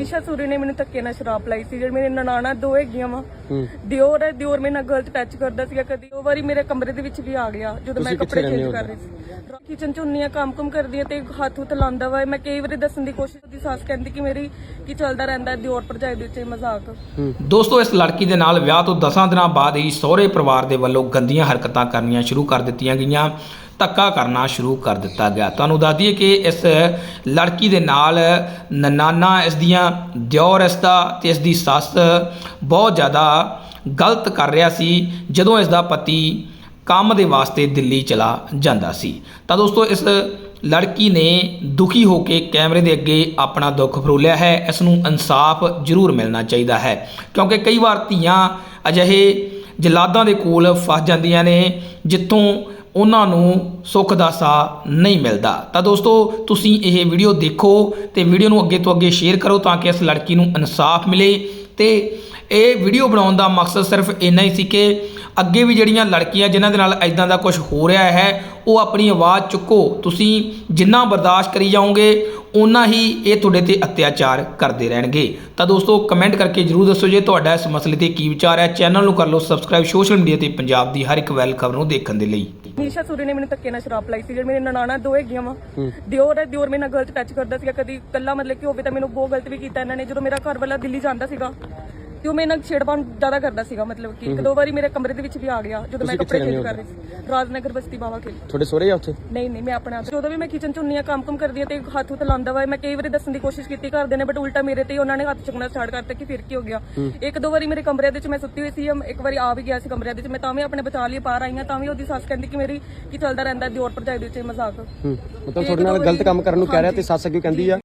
ਨੀਸ਼ਾ ਸੂਰੀ ਨੇ ਮੈਨੂੰ ਧੱਕੇ ਨਾਲ ਸ਼ਰਾਬ ਲਾਈ ਸੀ ਜਿਹੜੀ ਮੇਰੇ ਨਨਾਣਾ ਦੋ ਹੈਗੀਆਂ ਵਾ। ਦਿਓਰ ਹੈ ਦਿਓਰ ਮੇਰੇ ਨਾਲ ਗਲਤ ਟੱਚ ਕਰਦਾ ਸੀਗਾ ਕਦੀ ਉਹ ਵਾਰੀ ਮੇਰੇ ਕਮਰੇ ਦੇ ਵਿੱਚ ਵੀ ਆ ਗਿਆ ਜਦੋਂ ਮੈਂ ਕੱਪੜੇ ਚੇਂਜ ਕਰ ਰਹੀ ਸੀ। ਕਿਚਨ ਚ ਹੁੰਨੀ ਆ ਕੰਮ ਕੁਮ ਕਰਦੀ ਆ ਤੇ ਹੱਥ ਹੁੱਥ ਲਾਉਂਦਾ ਵਾ ਮੈਂ ਕਈ ਵਾਰੀ ਦੱਸਣ ਦੀ ਕੋਸ਼ਿਸ਼ ਉਹਦੀ ਸੱਸ ਕਹਿੰਦੀ ਕਿ ਮੇਰੀ ਕੀ ਚੱਲਦਾ ਰਹਿੰਦਾ ਦਿਓਰ ਭਰਜਾਈ ਦੇ ਵਿੱਚ ਇਹ ਮਜ਼ਾਕ। ਹੂੰ। ਦੋਸਤੋ ਇਸ ਲੜਕੀ ਦੇ ਨਾਲ ਵਿਆਹ ਤੋਂ 10 ਦਿਨਾਂ ਬਾਅਦ ਹੀ ਸਹੁਰੇ ਪਰਿਵਾਰ ਦੇ ਵੱਲੋਂ ਗੰਦੀਆਂ ਹਰਕਤਾਂ ਕਰਨੀਆਂ ਸ਼ੁਰੂ ਕਰ ਦਿੱਤੀਆਂ ਗਈਆਂ। ਧੱਕਾ ਕਰਨਾ ਸ਼ੁਰੂ ਕਰ ਦਿੱਤਾ ਗਿਆ। ਤੁਹਾਨੂੰ ਦੱਸ ਦਈਏ ਕਿ ਇਸ ਲੜਕੀ ਦੇ ਨਾਲ ਨਨਾਨਾ, ਇਸ ਦੀਆਂ ਦਿਓਰ, ਇਸ ਦਾ ਤੇ ਇਸ ਦੀ ਸੱਸ ਬਹੁਤ ਜ਼ਿਆਦਾ ਗਲਤ ਕਰ ਰਿਹਾ ਸੀ, ਜਦੋਂ ਇਸ ਦਾ ਪਤੀ ਕੰਮ ਦੇ ਵਾਸਤੇ ਦਿੱਲੀ ਚਲਾ ਜਾਂਦਾ ਸੀ। ਤਾਂ ਦੋਸਤੋ, ਇਸ ਲੜਕੀ ਨੇ ਦੁਖੀ ਹੋ ਕੇ ਕੈਮਰੇ ਦੇ ਅੱਗੇ ਆਪਣਾ ਦੁੱਖ ਫਰੋਲਿਆ ਹੈ। ਇਸ ਨੂੰ ਇਨਸਾਫ ਜ਼ਰੂਰ ਮਿਲਣਾ ਚਾਹੀਦਾ ਹੈ। ਕਿਉਂਕਿ ਕਈ ਵਾਰ ਧੀਆਂ ਅਜਿਹੇ ਜਲਾਦਾਂ ਦੇ ਕੋਲ ਫਸ ਜਾਂਦੀਆਂ ਨੇ, ਜਿੱਥੋਂ ਉਹਨਾਂ ਨੂੰ ਸੁੱਖ ਦਾ ਸਾਹ ਨਹੀਂ ਮਿਲਦਾ। ਤਾਂ ਦੋਸਤੋ, ਤੁਸੀਂ ਇਹ ਵੀਡੀਓ ਦੇਖੋ ਤੇ ਵੀਡੀਓ ਨੂੰ ਅੱਗੇ ਤੋਂ ਅੱਗੇ ਸ਼ੇਅਰ ਕਰੋ ਤਾਂ ਕਿ ਇਸ ਲੜਕੀ ਨੂੰ ਇਨਸਾਫ ਮਿਲੇ। ਤੇ ਇਹ ਵੀਡੀਓ ਬਣਾਉਣ ਦਾ ਮਕਸਦ ਸਿਰਫ ਇੰਨਾ ਹੀ ਸੀ ਕਿ ਅੱਗੇ ਵੀ ਜਿਹੜੀਆਂ ਲੜਕੀਆਂ ਜਿਨ੍ਹਾਂ ਦੇ ਨਾਲ ਐਦਾਂ ਦਾ ਕੁਝ ਹੋ ਰਿਹਾ ਹੈ ਉਹ ਆਪਣੀ ਆਵਾਜ਼ ਚੁੱਕੋ। ਤੁਸੀਂ ਜਿੰਨਾ ਬਰਦਾਸ਼ਤ ਕਰੀ ਜਾਓਗੇ ਓਨਾ ਹੀ ਇਹ ਤੁਹਾਡੇ ਤੇ ਅਤਿਆਚਾਰ ਕਰਦੇ ਰਹਿਣਗੇ। ਤਾਂ ਦੋਸਤੋ ਕਮੈਂਟ ਕਰਕੇ ਜਰੂਰ ਦੱਸੋ ਜੇ ਤੁਹਾਡਾ ਇਸ ਮਸਲੇ ਤੇ ਕੀ ਵਿਚਾਰ ਹੈ। ਚੈਨਲ ਨੂੰ ਕਰ ਲਓ ਸਬਸਕ੍ਰਾਈਬ ਸੋਸ਼ਲ ਮੀਡੀਆ ਤੇ ਪੰਜਾਬ ਦੀ ਹਰ ਇੱਕ ਵੈਲ ਖਬਰ ਨੂੰ ਦੇਖਣ ਦੇ ਲਈ। ਨੀਸ਼ਾ ਸੂਰੀ ਨੇ ਮੈਨੂੰ ਧੱਕੇ ਨਾਲ ਸ਼ਰਾਬ ਲਾਈ ਸੀ ਜਿਹੜੀ ਮੇਰੇ ਨਨਾਣਾ ਦੋ ਹੈਗੀਆਂ ਵਾ। ਦਿਓਰ ਹੈ ਦਿਓਰ ਮੇਰੇ ਨਾਲ ਗਲਤ ਟੱਚ ਕਰਦਾ ਸੀਗਾ। ਕਦੀ ਕੱਲਾ ਮਤਲਬ ਕਿ ਹੋਵੇ ਤਾਂ ਮੈਨੂੰ ਬਹੁਤ ਗਲਤ ਵੀ ਕੀਤਾ ਇਹਨਾਂ ਨੇ। ਜਦੋਂ ਮੇਰਾ ਘਰ ਵਾਲਾ ਦਿੱਲੀ ਜਾਂਦਾ ਸੀਗਾ ਤੇ ਉਹ ਮੇਰੇ ਨਾਲ ਛੇੜਪਾਉਣ ਜ਼ਿਆਦਾ ਕਰਦਾ ਸੀਗਾ ਮਤਲਬ ਕਿ ਇੱਕ ਦੋ ਵਾਰੀ ਮੇਰੇ ਕਮਰੇ ਦੇ ਵਿੱਚ ਵੀ ਆ ਗਿਆ ਜਦੋਂ ਮੈਂ ਕੱਪੜੇ ਚੇਂਜ ਕਰ ਰਹੀ ਸੀ। ਰਾਜਨਗਰ ਬਸਤੀ ਬਾਵਾ ਕੇ ਤੁਹਾਡੇ ਸਹੁਰੇ ਆ ਉੱਥੇ? ਨਹੀਂ ਨਹੀਂ ਮੈਂ ਆਪਣੇ ਆਪ ਜਦੋਂ ਵੀ ਮੈਂ ਕਿਚਨ ਚ ਹੁੰਨੀ ਆ ਕੰਮ ਕੁਮ ਕਰਦੀ ਆ ਤੇ ਹੱਥ ਹੁੱਥ ਲਾਉਂਦਾ ਵਾ ਮੈਂ ਕਈ ਵਾਰੀ ਦੱਸਣ ਦੀ ਕੋਸ਼ਿਸ਼ ਕੀਤੀ ਕਰਦੇ ਨੇ ਬਟ ਉਲਟਾ ਮੇਰੇ ਤੇ ਹੀ ਉਹਨਾਂ ਨੇ ਹੱਥ ਚੁੱਕਣਾ ਸਟਾਰਟ ਕਰਤਾ ਕਿ ਫਿਰ ਕੀ ਹੋ ਗਿਆ। ਇੱਕ ਦੋ ਵਾਰੀ ਮੇਰੇ ਕਮਰੇ ਦੇ ਵਿੱਚ ਮੈਂ ਸੁੱਤੀ ਹੋਈ ਸੀ ਇੱਕ ਵਾਰੀ ਆ ਵੀ ਗਿਆ ਸੀ ਕਮਰੇ ਦੇ ਵਿੱਚ ਮੈਂ ਤਾਂ ਵੀ ਆਪਣੇ ਬਚਾ ਲਈ ਬਾਹਰ ਆਈ ਹਾਂ ਤਾਂ ਵੀ ਉਹਦੀ ਸੱਸ ਕਹਿੰਦੀ ਕਿ ਮੇਰੀ ਕੀ ਚੱਲਦਾ ਰਹਿੰਦਾ ਦਿਓਰ ਭਰਜਾਈ ਦੇ ਵਿੱਚ ਮਜ਼ਾਕ। ਮਤਲਬ ਤੁਹਾਡੇ ਨਾਲ ਗਲਤ ਕੰਮ ਕਰਨ ਨੂੰ ਕਹਿ ਰਿਹਾ ਤੇ ਸੱਸ ਅੱਗੇ ਕਹਿੰਦੀ ਆ।